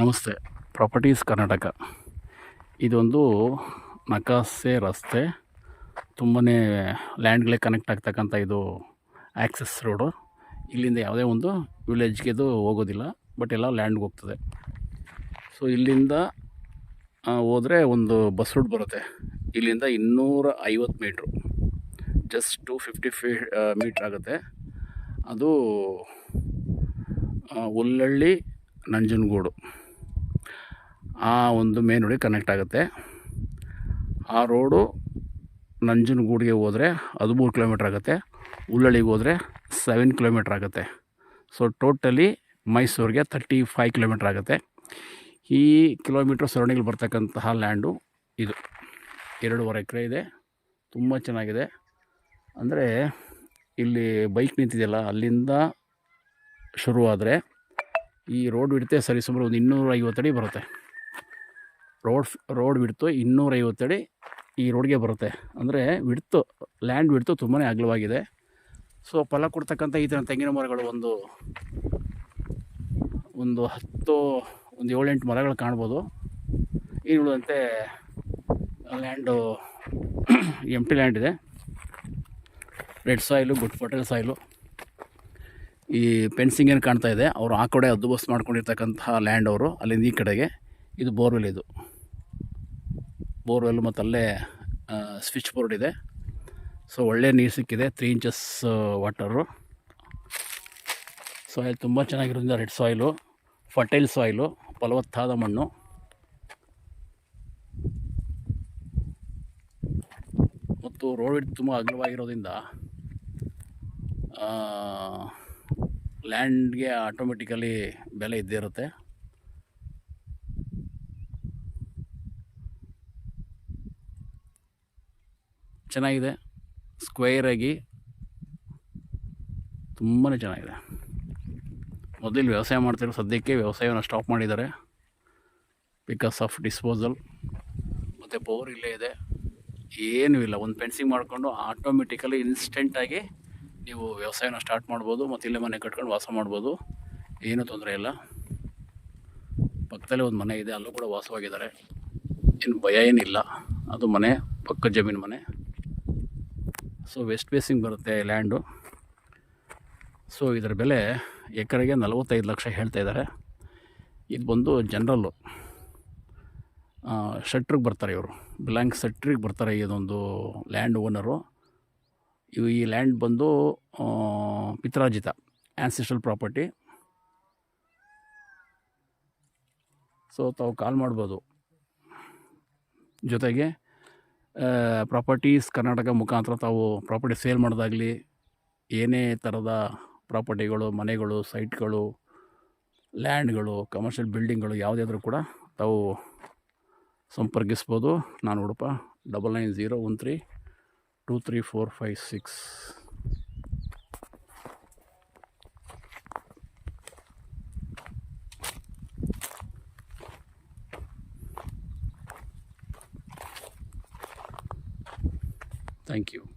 ನಮಸ್ತೆ. ಪ್ರಾಪರ್ಟೀಸ್ ಕರ್ನಾಟಕ. ಇದೊಂದು ನಕಾಸೆ ರಸ್ತೆ. ತುಂಬಾ ಲ್ಯಾಂಡ್ಗಳಿಗೆ ಕನೆಕ್ಟ್ ಆಗ್ತಕ್ಕಂಥ ಇದು ಆ್ಯಕ್ಸಸ್ ರೋಡು ಇಲ್ಲಿಂದ ಯಾವುದೇ ಒಂದು ವಿಲೇಜ್ಗೆ ಇದು ಹೋಗೋದಿಲ್ಲ ಬಟ್ ಎಲ್ಲ ಲ್ಯಾಂಡ್ಗೆ ಹೋಗ್ತದೆ. ಸೊ ಇಲ್ಲಿಂದ ಹೋದರೆ ಒಂದು ಬಸ್ ರೂಟ್ ಬರುತ್ತೆ. ಇಲ್ಲಿಂದ ಇನ್ನೂರ ಐವತ್ತು ಮೀಟ್ರು ಜಸ್ಟ್ ಟು ಫಿಫ್ಟಿ ಫೀ ಮೀಟ್ರ್ ಆಗುತ್ತೆ. ಅದು ಉಲ್ಲಳ್ಳಿ ನಂಜನಗೂಡು. ಆ ಒಂದು ಮೇನ್ ರೋಡಿಗೆ ಕನೆಕ್ಟ್ ಆಗುತ್ತೆ. ಆ ರೋಡು ನಂಜನಗೂಡಿಗೆ ಹೋದರೆ ಹದಿಮೂರು ಕಿಲೋಮೀಟ್ರ್ ಆಗುತ್ತೆ. ಉಳ್ಳಳ್ಳಿಗೆ ಹೋದರೆ ಸೆವೆನ್ ಕಿಲೋಮೀಟ್ರ್ ಆಗುತ್ತೆ. ಸೊ ಟೋಟಲಿ ಮೈಸೂರಿಗೆ ತರ್ಟಿ ಫೈವ್ ಕಿಲೋಮೀಟ್ರ್ ಆಗುತ್ತೆ. ಈ ಕಿಲೋಮೀಟ್ರ್ ಸರೌಂಡಿಂಗಲ್ಲಿ ಬರ್ತಕ್ಕಂತಹ ಲ್ಯಾಂಡು ಇದು. ಎರಡೂವರೆ ಎಕರೆ ಇದೆ. ತುಂಬ ಚೆನ್ನಾಗಿದೆ. ಅಂದರೆ ಇಲ್ಲಿ ಬೈಕ್ ನಿಂತಿದೆಯಲ್ಲ, ಅಲ್ಲಿಂದ ಶುರುವಾದರೆ ಈ ರೋಡ್ ಬಿಡ್ತೆ ಸರಿಸುಮಾರು ಒಂದು ಇನ್ನೂರ ಐವತ್ತು ಅಡಿ ಬರುತ್ತೆ. ರೋಡ್ ರೋಡ್ ಬಿಡ್ತು ಇನ್ನೂರೈವತ್ತು ಅಡಿ ಈ ರೋಡ್ಗೆ ಬರುತ್ತೆ. ಅಂದರೆ ಬಿಡ್ತು ಲ್ಯಾಂಡ್ ಬಿಡ್ತು ತುಂಬಾ ಅಗಲವಾಗಿದೆ. ಸೊ ಫಲ ಕೊಡ್ತಕ್ಕಂಥ ಈ ಥರ ತೆಂಗಿನ ಮರಗಳು ಒಂದು ಒಂದು ಹತ್ತು, ಒಂದು ಏಳೆಂಟು ಮರಗಳು ಕಾಣ್ಬೋದು. ಉಳಿದಂತೆ ಲ್ಯಾಂಡು ಎಂಟಿ ಲ್ಯಾಂಡ್ ಇದೆ. Red soil good fertile soil ಈ ಪೆನ್ಸಿಂಗ್ ಏನು ಕಾಣ್ತಾ ಇದೆ, ಅವರು ಆ ಕಡೆ ಹದ್ದುಬಸ್ತು ಮಾಡ್ಕೊಂಡಿರ್ತಕ್ಕಂತಹ ಲ್ಯಾಂಡ್ ಅವರು ಅಲ್ಲಿಂದ ಈ ಕಡೆಗೆ. ಇದು ಬೋರ್ವೆಲ್ ಇದು. ಬೋರ್ವೆಲ್ ಮತ್ತು ಅಲ್ಲೇ ಸ್ವಿಚ್ ಬೋರ್ಡ್ ಇದೆ. ಸೊ ಒಳ್ಳೆ ನೀರು ಸಿಕ್ಕಿದೆ ತ್ರೀ ಇಂಚಸ್ ವಾಟರು ಸಾಯಿಲ್ ತುಂಬ ಚೆನ್ನಾಗಿರೋದ್ರಿಂದ ರೆಡ್ ಸಾಯಿಲು ಫರ್ಟೈಲ್ ಸಾಯಿಲು ಫಲವತ್ತಾದ ಮಣ್ಣು. ಮತ್ತು ರೋಡ್ ತುಂಬ ಅಗಲವಾಗಿರೋದ್ರಿಂದ ಲ್ಯಾಂಡ್ಗೆ ಆಟೋಮೆಟಿಕಲಿ ಬೆಲೆ ಇದ್ದೇ ಇರುತ್ತೆ. ಚೆನ್ನಾಗಿದೆ. ಸ್ಕ್ವೇರಾಗಿ ತುಂಬಾ ಚೆನ್ನಾಗಿದೆ. ಮೊದಲು ವ್ಯವಸಾಯ ಮಾಡ್ತಿರೋ ಸದ್ಯಕ್ಕೆ ವ್ಯವಸಾಯವನ್ನು ಸ್ಟಾಪ್ ಮಾಡಿದ್ದಾರೆ. ಬಿಕಾಸ್ ಆಫ್ ಡಿಸ್ಪೋಸಲ್ ಮತ್ತು ಪವರ್ ಇಲ್ಲೇ ಇದೆ. ಏನೂ ಇಲ್ಲ. ಒಂದು ಫೆನ್ಸಿಂಗ್ ಮಾಡಿಕೊಂಡು ಆಟೋಮೆಟಿಕಲಿ ಇನ್ಸ್ಟೆಂಟಾಗಿ ನೀವು ವ್ಯವಸಾಯನ ಸ್ಟಾರ್ಟ್ ಮಾಡ್ಬೋದು. ಮತ್ತು ಇಲ್ಲೇ ಮನೆ ಕಟ್ಕೊಂಡು ವಾಸ ಮಾಡ್ಬೋದು. ಏನೂ ತೊಂದರೆ ಇಲ್ಲ. ಪಕ್ಕದಲ್ಲೇ ಒಂದು ಮನೆ ಇದೆ. ಅಲ್ಲೂ ಕೂಡ ವಾಸವಾಗಿದ್ದಾರೆ. ಏನು ಭಯ ಏನಿಲ್ಲ. ಅದು ಮನೆ, ಪಕ್ಕ ಜಮೀನು ಮನೆ. ಸೊ ವೆಸ್ಟ್ ಫೇಸಿಂಗ್ ಬರುತ್ತೆ ಲ್ಯಾಂಡು ಸೊ ಇದರ ಬೆಲೆ ಎಕರೆಗೆ ನಲವತ್ತೈದು ಲಕ್ಷ ಹೇಳ್ತಾ ಇದ್ದಾರೆ. ಇದು ಬಂದು ಜನರಲ್ಲು ಶೆಟ್ರಿಗೆ ಬರ್ತಾರೆ ಇವರು. ಬ್ಲ್ಯಾಂಕ್ ಸೆಟ್ರಿಗೆ ಬರ್ತಾರೆ ಇದೊಂದು ಲ್ಯಾಂಡ್ ಓನರು ಇವು ಈ ಲ್ಯಾಂಡ್ ಬಂದು ಪಿತ್ರಾಜಿತ ಆ್ಯನ್ಸಿಸ್ಟ್ರಲ್ ಪ್ರಾಪರ್ಟಿ ಸೊ ತಾವು ಕಾಲ್ ಮಾಡ್ಬೋದು. ಜೊತೆಗೆ ಪ್ರಾಪರ್ಟೀಸ್ ಕರ್ನಾಟಕ ಮುಖಾಂತರ ತಾವು ಪ್ರಾಪರ್ಟಿ ಸೇಲ್ ಮಾಡೋದಾಗಲಿ, ಏನೇ ಥರದ ಪ್ರಾಪರ್ಟಿಗಳು ಮನೆಗಳು ಸೈಟ್ಗಳು ಲ್ಯಾಂಡ್ಗಳು ಕಮರ್ಷಿಯಲ್ ಬಿಲ್ಡಿಂಗ್ಗಳು ಯಾವುದೇ ಕೂಡ ತಾವು ಸಂಪರ್ಕಿಸ್ಬೋದು. ನಾನು Udupa double nine zero one three two three four five six Thank you.